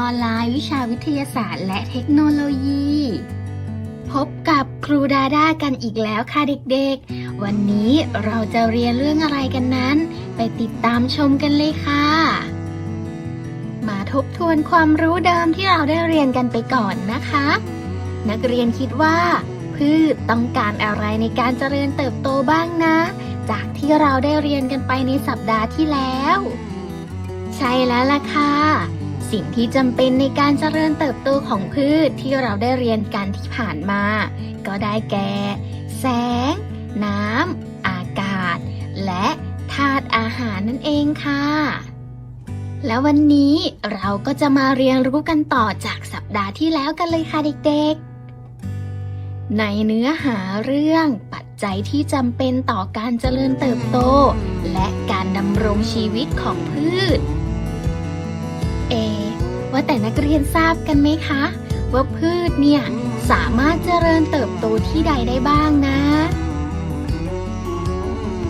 ออนไลน์ วิชาวิทยาศาสตร์ และเทคโนโลยี พบกับครูดาด้ากันอีกแล้วค่ะเด็กๆ วันนี้เราจะเรียนเรื่องอะไรกันนั้น ไปติดตามชมกันเลยค่ะ มาทบทวนความรู้เดิมที่เราได้เรียนกันไปก่อนนะคะ นักเรียนคิดว่า พืชต้องการอะไรในการเจริญเติบโตบ้างนะ จากที่เราได้เรียนกันไปในสัปดาห์ที่แล้ว ใช่แล้วล่ะค่ะ สิ่งที่จำเป็นในการเจริญเติบโตของพืชที่เราได้เรียนกันที่ผ่านมา ก็ได้แก่ แสง น้ำ อากาศ และธาตุอาหารนั่นเองค่ะ แล้ววันนี้เราก็จะมาเรียนรู้กันต่อจากสัปดาห์ที่แล้วกันเลยค่ะเด็กๆ ในเนื้อหาเรื่องปัจจัยที่จำเป็นต่อการเจริญเติบโต และการดำรงชีวิตของพืช ว่าแต่นักเรียนทราบกันไหมคะ ว่าพืชเนี่ยสามารถเจริญเติบโตที่ใดได้บ้างนะ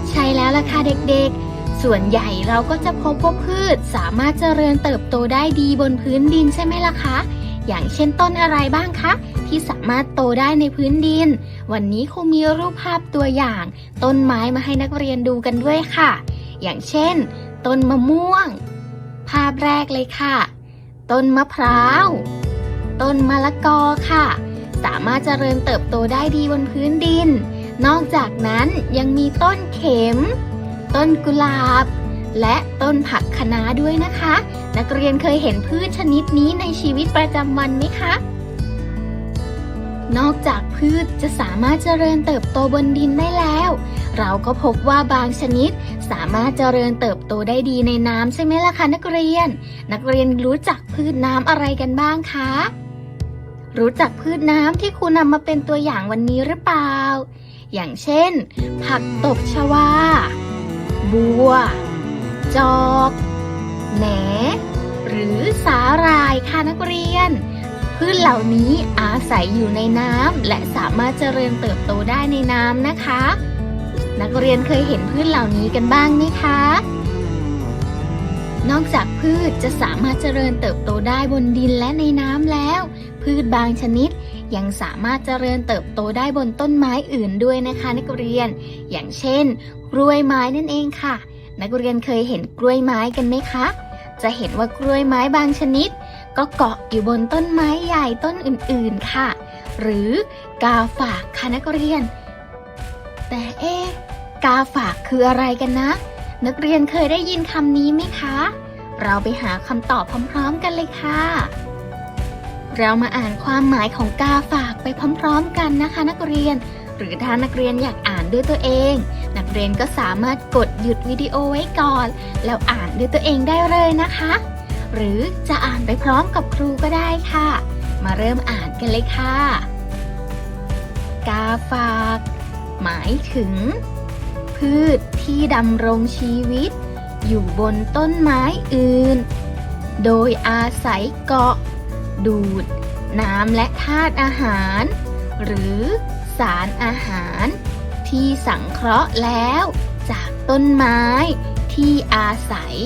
ใช่แล้วล่ะค่ะเด็กๆ ส่วนใหญ่เราก็จะพบว่าพืชสามารถเจริญเติบโตได้ดีบนพื้นดินใช่ไหมล่ะคะ อย่างเช่นต้นอะไรบ้างคะ ที่สามารถโตได้ในพื้นดิน วันนี้คงมีรูปภาพตัวอย่าง ต้นไม้มาให้นักเรียนดูกันด้วยค่ะ อย่างเช่น ต้นมะม่วง ภาพแรกเลยค่ะ ต้นมะพร้าว ต้นมะละกอค่ะ สามารถเจริญเติบโตได้ดีบนพื้นดิน นอกจากนั้นยังมีต้นเข็ม ต้นกุหลาบ และต้นผักคะน้าด้วยนะคะ นักเรียนเคยเห็นพืชชนิดนี้ในชีวิตประจำวันไหมคะนอกจากพืชจะสามารถเจริญเติบโตบนดินได้แล้ว เราก็พบว่าบางชนิดสามารถเจริญเติบโตได้ดีในน้ำใช่ไหมล่ะคะนักเรียน นักเรียนรู้จักพืชน้ำอะไรกันบ้างคะ รู้จักพืชน้ำที่ครูนำมาเป็นตัวอย่างวันนี้หรือเปล่า อย่างเช่น ผักตบชวา บัว จอกแหนหรือสาหร่ายค่ะนักเรียน พืชเหล่านี้อาศัยอยู่ในน้ำและสามารถเจริญเติบโตได้ในน้ำนะคะ นักเรียนเคยเห็นพืชเหล่านี้กันบ้างไหมคะ นอกจากพืชจะสามารถเจริญเติบโตได้บนดินและในน้ำแล้ว พืชบางชนิดยังสามารถเจริญเติบโตได้บนต้นไม้อื่นด้วยนะคะ นักเรียน อย่างเช่น กล้วยไม้นั่นเองค่ะ นักเรียนเคยเห็นกล้วยไม้กันไหมคะ จะเห็นว่ากล้วยไม้บางชนิด ก็เกาะอยู่บนต้นไม้ใหญ่ต้นอื่น ๆ ค่ะ หรือกาฝากค่ะนักเรียน แต่เอ๊ กาฝากคืออะไรกันนะ นักเรียนเคยได้ยินคำนี้ไหมคะ เราไปหาคำตอบพร้อมๆกันเลยค่ะ เรามาอ่านความหมายของกาฝากไปพร้อมๆกันนะคะ นักเรียน หรือถ้านักเรียนอยากอ่านด้วยตัวเอง นักเรียนก็สามารถกดหยุดวิดีโอไว้ก่อน แล้วอ่านด้วยตัวเองได้เลยนะคะ หรือจะอ่านไปพร้อมกับครูก็ได้ค่ะ มาเริ่มอ่านกันเลยค่ะ กาฝาก หมายถึง พืชที่ดำรงชีวิต อยู่บนต้นไม้อื่น โดยอาศัยเกาะ ดูด น้ำและธาตุอาหาร หรือสารอาหาร ที่สังเคราะห์แล้ว จากต้นไม้ที่อาศัย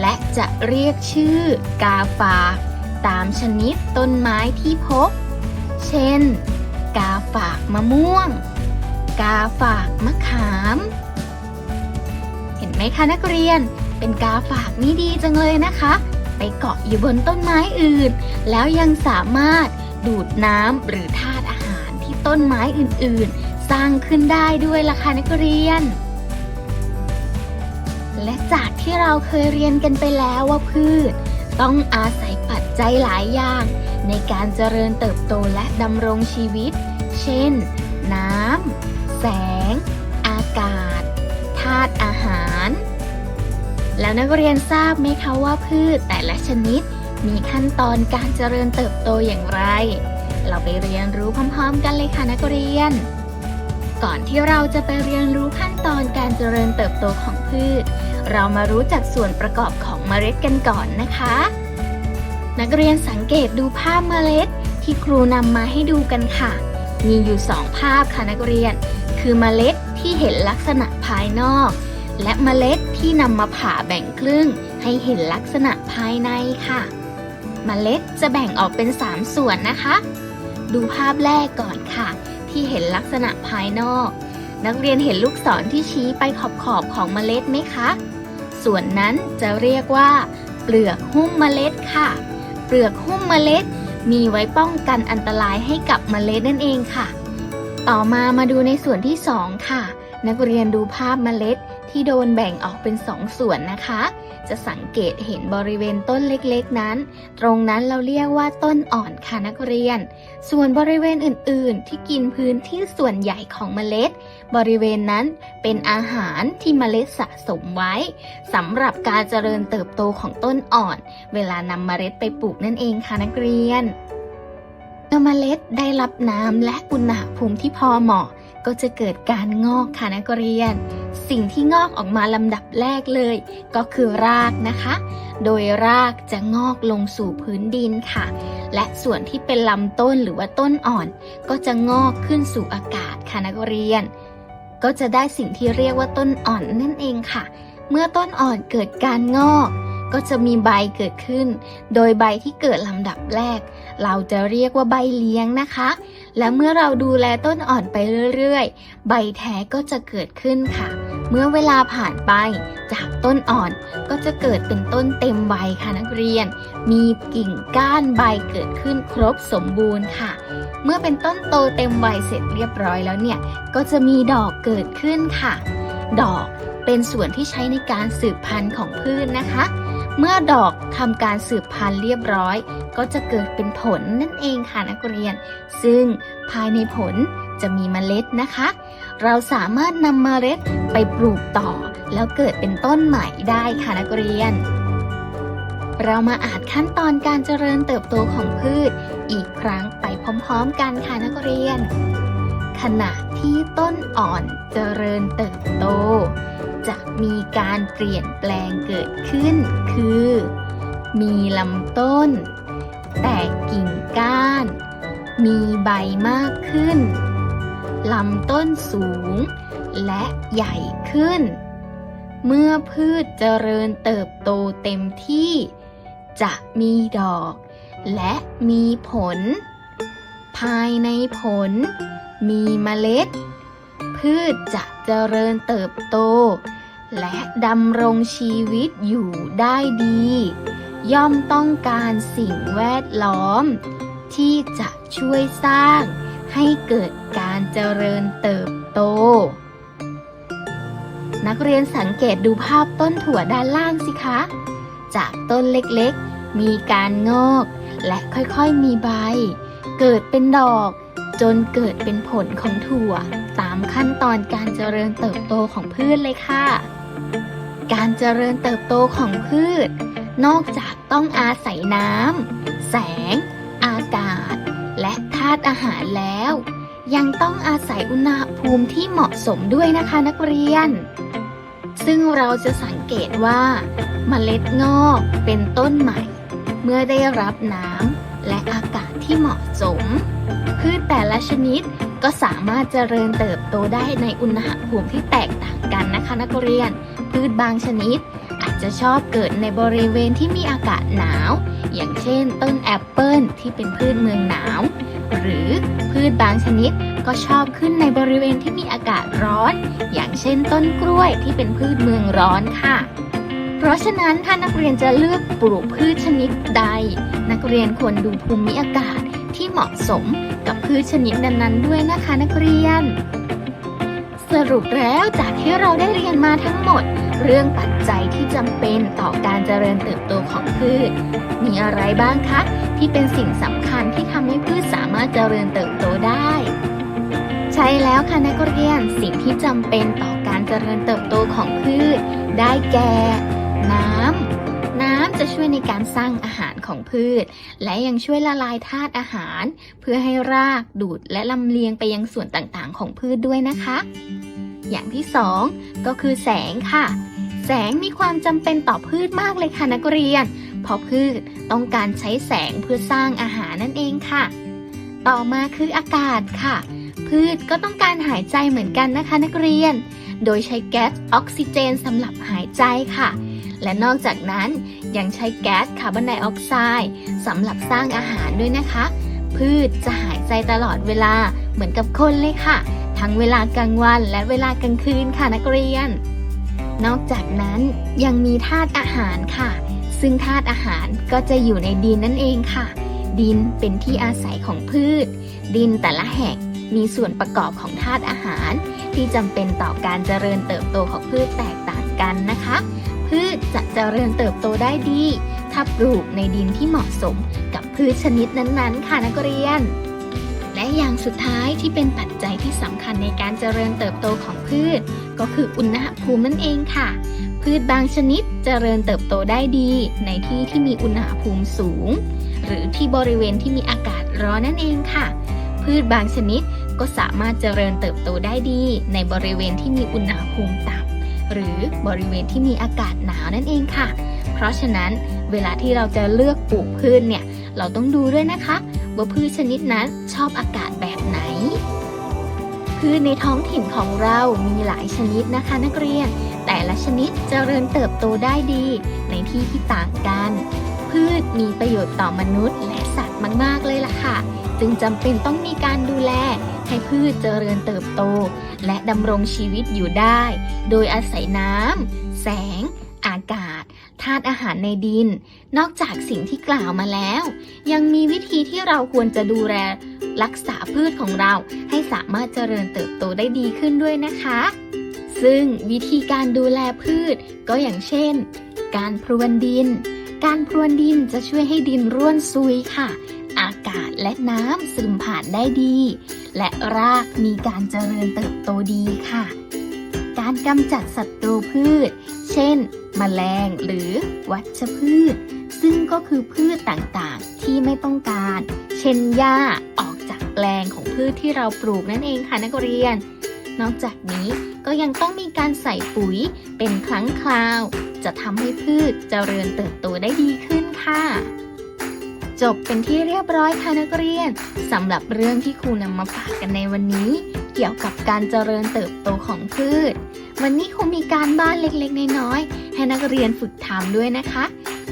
และจะเรียกชื่อกาฝากตามชนิดต้นไม้ที่พบ เช่น กาฝากมะม่วง กาฝากมะขาม เห็นไหมคะนักเรียน เป็นกาฝากนี่ดีจังเลยนะคะ ไปเกาะอยู่บนต้นไม้อื่น แล้วยังสามารถดูดน้ำหรือธาตุอาหารที่ต้นไม้อื่นๆ สร้างขึ้นได้ด้วยล่ะค่ะนักเรียน และจากที่เราเคยเรียนกันไปแล้วว่าพืช ต้องอาศัยปัจจัยหลายอย่าง ในการเจริญเติบโตและดำรงชีวิต เช่น น้ำ แสง อากาศธาตุอาหาร แล้วนักเรียนทราบไหมคะว่าพืชแต่ละชนิดมีขั้นตอนการเจริญเติบโตอย่างไร เราไปเรียนรู้พร้อมๆ กันเลยค่ะนักเรียน ก่อนที่เราจะไปเรียนรู้ขั้นตอนการเจริญเติบโตของพืช เรามารู้จักส่วนประกอบของเมล็ดกันก่อนนะคะ นักเรียนสังเกตดูภาพเมล็ดที่ครูนำมาให้ดูกันค่ะ มีอยู่สองภาพค่ะนักเรียน คือเมล็ดที่เห็นลักษณะภายนอก และเมล็ดที่นำมาผ่าแบ่งครึ่ง ให้เห็นลักษณะภายในค่ะ เมล็ดจะแบ่งออกเป็น 3 ส่วนนะคะ ดูภาพแรกก่อนค่ะ ที่เห็นลักษณะภายนอก นักเรียนเห็นลูกศรที่ชี้ไปขอบขอบของเมล็ดไหมคะ ส่วนนั้นจะเรียกว่า เปลือกหุ้มเมล็ดค่ะ เปลือกหุ้มเมล็ด มีไว้ป้องกันอันตรายให้กับเมล็ดนั่นเองค่ะ ต่อมามาดูในส่วนที่ 2 ค่ะ นักเรียนดูภาพเมล็ดที่โดนแบ่งออกเป็น 2 ส่วนนะคะ จะสังเกตเห็นบริเวณต้นเล็กๆนั้น ตรงนั้นเราเรียกว่าต้นอ่อนค่ะนักเรียน ส่วนบริเวณอื่นๆ ที่กินพื้นที่ส่วนใหญ่ของเมล็ด บริเวณนั้นเป็นอาหารที่เมล็ดสะสมไว้สำหรับการเจริญเติบโตของต้นอ่อน เวลานำเมล็ดไปปลูกนั่นเองค่ะนักเรียน เมล็ดได้รับน้ำและอุณหภูมิที่พอเหมาะ ก็จะเกิดการงอกค่ะนักเรียน สิ่งที่งอกออกมาลำดับแรกเลย ก็คือรากนะคะ โดยรากจะงอกลงสู่พื้นดินค่ะ และส่วนที่เป็นลำต้นหรือว่าต้นอ่อน ก็จะงอกขึ้นสู่อากาศค่ะนักเรียน ก็จะได้สิ่งที่เรียกว่าต้นอ่อนนั่นเองค่ะ เมื่อต้นอ่อนเกิดการงอก ก็จะมีใบเกิดขึ้น โดยใบที่เกิดลำดับแรก เราจะเรียกว่าใบเลี้ยงนะคะ และเมื่อเราดูแลต้นอ่อนไปเรื่อยๆ ใบแท้ก็จะเกิดขึ้นค่ะ เมื่อเวลาผ่านไป จากต้นอ่อนก็จะเกิดเป็นต้นเต็มใบค่ะนักเรียน มีกิ่งก้านใบเกิดขึ้นครบสมบูรณ์ค่ะ เมื่อเป็นต้นโตเต็มวัยเสร็จเรียบร้อยแล้วเนี่ย ก็จะมีดอกเกิดขึ้นค่ะ ดอกเป็นส่วนที่ใช้ในการสืบพันธุ์ของพืชนะคะ เมื่อดอกทำการสืบพันธุ์เรียบร้อย ก็จะเกิดเป็นผลนั่นเองค่ะนักเรียน ซึ่งภายในผลจะมีเมล็ดนะคะ เราสามารถนำเมล็ดไปปลูกต่อ แล้วเกิดเป็นต้นใหม่ได้ค่ะนักเรียน เรามาอ่านขั้นตอนการเจริญเติบโตของพืช อีกครั้งไปพร้อมๆ กันค่ะนักเรียน ขณะที่ต้นอ่อนเจริญเติบโต จะมีการเปลี่ยนแปลงเกิดขึ้น คือ มีลำต้น แตกกิ่งก้าน มีใบมากขึ้น ลำต้นสูง และใหญ่ขึ้น เมื่อพืชเจริญเติบโตเต็มที่ จะมีดอก และมีผล ภายในผล มีเมล็ด พืชจะเจริญเติบโต และดำรงชีวิตอยู่ได้ดี ย่อมต้องการสิ่งแวดล้อม ที่จะช่วยสร้างให้เกิดการเจริญเติบโต นักเรียนสังเกตดูภาพต้นถั่วด้านล่างสิคะ จากต้นเล็กๆ มีการงอก และค่อยๆมีใบ เกิดเป็นดอกจนเกิดเป็นผลของถั่ว ตามขั้นตอนการเจริญเติบโตของพืชเลยค่ะ การเจริญเติบโตของพืช นอกจากต้องอาศัยน้ำแสง อากาศ และธาตุอาหารแล้ว ยังต้องอาศัยอุณหภูมิที่เหมาะสมด้วยนะคะนักเรียน ซึ่งเราจะสังเกตว่าเมล็ดงอกเป็นต้นใหม่ เมื่อได้รับน้ำและอากาศที่เหมาะสม พืชแต่ละชนิด ก็สามารถเจริญเติบโตได้ในอุณหภูมิที่แตกต่างกันนะคะนักเรียน พืชบางชนิด อาจจะชอบเกิดในบริเวณที่มีอากาศหนาว อย่างเช่น ต้นแอปเปิลที่เป็นพืชเมืองหนาว หรือพืชบางชนิดก็ชอบขึ้นในบริเวณที่มีอากาศร้อน อย่างเช่นต้นกล้วยที่เป็นพืชเมืองร้อนค่ะ เพราะฉะนั้นถ้านักเรียนจะเลือกปลูกพืชชนิดใด นักเรียนควรดูภูมิอากาศ ที่เหมาะสมกับพืชชนิดนั้นๆ ด้วยนะคะนักเรียน สรุปแล้วจากที่เราได้เรียนมาทั้งหมด เรื่องปัจจัยที่จำเป็นต่อการเจริญเติบโตของพืช มีอะไรบ้างคะ ที่เป็นสิ่งสำคัญที่ทำให้พืชสามารถเจริญเติบโตได้ ใช่แล้วค่ะนักเรียนสิ่งที่จำเป็นต่อการเจริญเติบโตของพืช ได้แก่ น้ำน้ำ จะช่วยในการสร้างอาหารของพืช และยังช่วยละลายธาตุอาหาร เพื่อให้รากดูดและลำเลียงไปยังส่วนต่างๆ ของพืชด้วยนะคะ อย่างที่สองก็คือแสงค่ะ แสงมีความจำเป็นต่อพืชมากเลยค่ะนักเรียน เพราะพืชต้องการใช้แสงเพื่อสร้างอาหารนั่นเองค่ะ ต่อมาคืออากาศค่ะ พืชก็ต้องการหายใจเหมือนกันนะคะนักเรียน โดยใช้แก๊สออกซิเจนสำหรับหายใจค่ะและนอกจากนั้น ยังใช้แก๊สคาร์บอนไดออกไซด์สำหรับสร้างอาหารด้วยนะคะ พืชจะหายใจตลอดเวลาเหมือนกับคนเลยค่ะ ทั้งเวลากลางวันและเวลากลางคืนค่ะนักเรียน นอกจากนั้นยังมีธาตุอาหารค่ะ ซึ่งธาตุอาหารก็จะอยู่ในดินนั่นเองค่ะ ดินเป็นที่อาศัยของพืช ดินแต่ละแห่งมีส่วนประกอบของธาตุอาหาร ที่จำเป็นต่อการเจริญเติบโตของพืชแตกต่างกันนะคะ พืชจะเจริญเติบโตได้ดี ถ้าปลูกในดินที่เหมาะสมกับพืชชนิดนั้นๆ ค่ะนักเรียน และอย่างสุดท้ายที่เป็นปัจจัยที่สำคัญในการเจริญเติบโตของพืช ก็คืออุณหภูมินั่นเองค่ะ พืชบางชนิดเจริญเติบโตได้ดี ในที่ที่มีอุณหภูมิสูง หรือที่บริเวณที่มีอากาศร้อนนั่นเองค่ะ พืชบางชนิดก็สามารถเจริญเติบโตได้ดี ในบริเวณที่มีอุณหภูมิต่ำ หรือบริเวณที่มีอากาศหนาวนั่นเองค่ะ เพราะฉะนั้นเวลาที่เราจะเลือกปลูกพืชเนี่ยเราต้องดูด้วยนะคะ ว่าพืชชนิดนั้นชอบอากาศแบบไหน พืชในท้องถิ่นของเรามีหลายชนิดนะคะนักเรียน แต่ละชนิดเจริญเติบโตได้ดี ในที่ที่ต่างกัน พืชมีประโยชน์ต่อมนุษย์และสัตว์มาก ๆ เลยล่ะค่ะ จึงจำเป็นต้องมีการดูแล ให้พืชเจริญเติบโต และดำรงชีวิตอยู่ได้ โดยอาศัยน้ำแสง อากาศธาตุอาหารในดิน นอกจากสิ่งที่กล่าวมาแล้ว ยังมีวิธีที่เราควรจะดูแลรักษาพืชของเราให้สามารถเจริญเติบโตได้ดีขึ้นด้วยนะคะ ซึ่งวิธีการดูแลพืชก็อย่างเช่น การพรวนดิน การพรวนดินจะช่วยให้ดินร่วนซุยค่ะากาศและน้ำซึมผ่านได้ดี และรากมีการเจริญเติบโตดีค่ะ การกำจัดศัตรูพืช เช่น แมลงหรือวัชพืช ซึ่งก็คือพืชต่างๆ ที่ไม่ต้องการ เช่นหญ้าออกจากแปลงของพืชที่เราปลูกนั่นเองค่ะนักเรียน นอกจากนี้ก็ยังต้องมีการใส่ปุ๋ยเป็นครั้งคราว จะทำให้พืชเจริญเติบโตได้ดีขึ้นค่ะ จบเป็นที่เรียบร้อยค่ะนักเรียนสำหรับเรื่องที่ครูนำมาฝากกันในวันนี้ เกี่ยวกับการเจริญเติบโตของพืช วันนี้ครูมีการบ้านเล็กๆน้อยๆให้นักเรียนฝึกทำด้วยนะคะ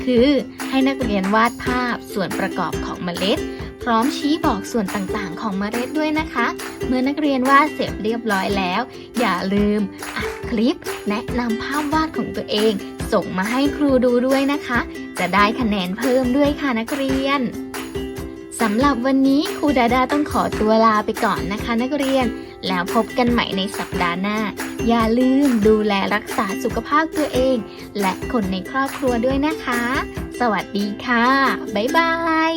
คือให้นักเรียนวาดภาพส่วนประกอบของเมล็ด ร้อมชี้บอกส่วนต่างๆ ของเมล็ดด้วยนะคะ เมื่อนักเรียนวาดเสร็จเรียบร้อยแล้ว อย่าลืมอัดคลิป แนะนำภาพวาดของตัวเอง ส่งมาให้ครูดูด้วยนะคะ จะได้คะแนนเพิ่มด้วยค่ะนักเรียนสำหรับวันนี้ครูดาดาต้องขอตัวลาไปก่อนนะคะ นักเรียน แล้วพบกันใหม่ในสัปดาห์หน้า อย่าลืมดูแลรักษาสุขภาพตัวเอง และคนในครอบครัวด้วยนะคะ สวัสดีค่ะ บ๊ายบาย